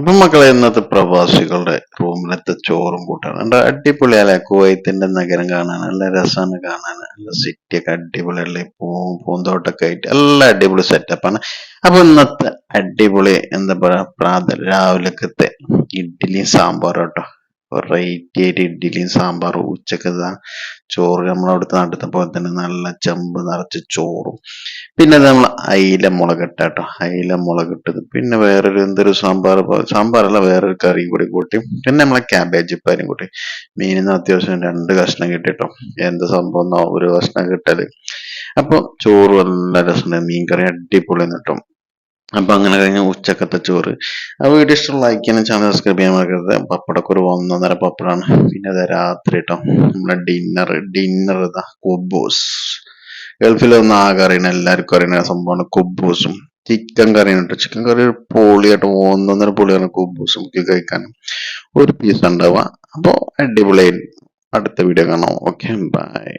അപ്പം മക്കളെ ഇന്നത്തെ പ്രവാസികളുടെ റൂമിലത്തെ ചോറും കൂട്ടാണ്. എന്താ അടിപൊളിയല്ലേ കുവൈത്തിന്റെ നഗരം കാണാൻ നല്ല രസമാണ് കാണാൻ. നല്ല സിറ്റി ഒക്കെ അടിപൊളിയല്ലേ? പൂവും പൂന്തോട്ടൊക്കെ ആയിട്ട് എല്ലാം അടിപൊളി സെറ്റപ്പാണ് അപ്പൊ ഇന്നത്തെ അടിപൊളി എന്താ പറയാ പ്രാത രാവിലക്കത്തെ ഇഡ്ഡലിയും സാമ്പാറും കേട്ടോ. വെറൈറ്റി ആയിട്ട് ഇഡ്ഡലിയും സാമ്പാറും ഉച്ചയ്ക്ക് ചോറ്. നമ്മളവിടുത്തെ നാട്ടിലത്തെ പോലെ തന്നെ നല്ല ചെമ്പ് നിറച്ച് ചോറും. പിന്നെ നമ്മൾ അയില മുളകിട്ട കേട്ടോ അയില മുളകിട്ടത്. പിന്നെ വേറൊരു എന്തൊരു സാമ്പാർ സാമ്പാറല്ല വേറൊരു കറി കൂടി കൂട്ടി. പിന്നെ നമ്മളെ ക്യാബേജ് പാരും കൂട്ടി. മീനിന്ന് അത്യാവശ്യം രണ്ട് കഷ്ണം കിട്ടിട്ടോ. എന്ത് സംഭവം ഒരു കഷ്ണം കിട്ടൽ. അപ്പൊ ചോറ് നല്ല രസമുണ്ട് മീൻ കറി അടിപൊളി കിട്ടും. അപ്പൊ അങ്ങനെ കഴിഞ്ഞ ഉച്ചക്കത്തെ ചോറ്. ആ വീഡിയോ ഇഷ്ടമുള്ള ലൈക്ക് ചെയ്യാനും ചാനൽ സബ്സ്ക്രൈബ് ചെയ്യാൻ മറക്കരുത്. പപ്പടക്ക് ഒരു ഒന്നൊന്നര പപ്പടാണ്. പിന്നെ അത് രാത്രി കേട്ടോ നമ്മുടെ ഡിന്നർ ഡിന്നർ ഇതാ കുബൂസ് ഗൾഫിലൊന്നും ആകെ അറിയണ എല്ലാവർക്കും അറിയണ സംഭവമാണ് കുബൂസും ചിക്കൻ കറിയാണ് കേട്ടോ ചിക്കൻ കറി ഒരു പൊളിയായിട്ട് ഒന്നൊന്നര പൊളിയാണ് കുബൂസും കഴിക്കാനും. ഒരു പീസ് ഉണ്ടാവുക. അപ്പോൾ അടിപൊളിയായി. അടുത്ത വീഡിയോ കാണാം. Okay bye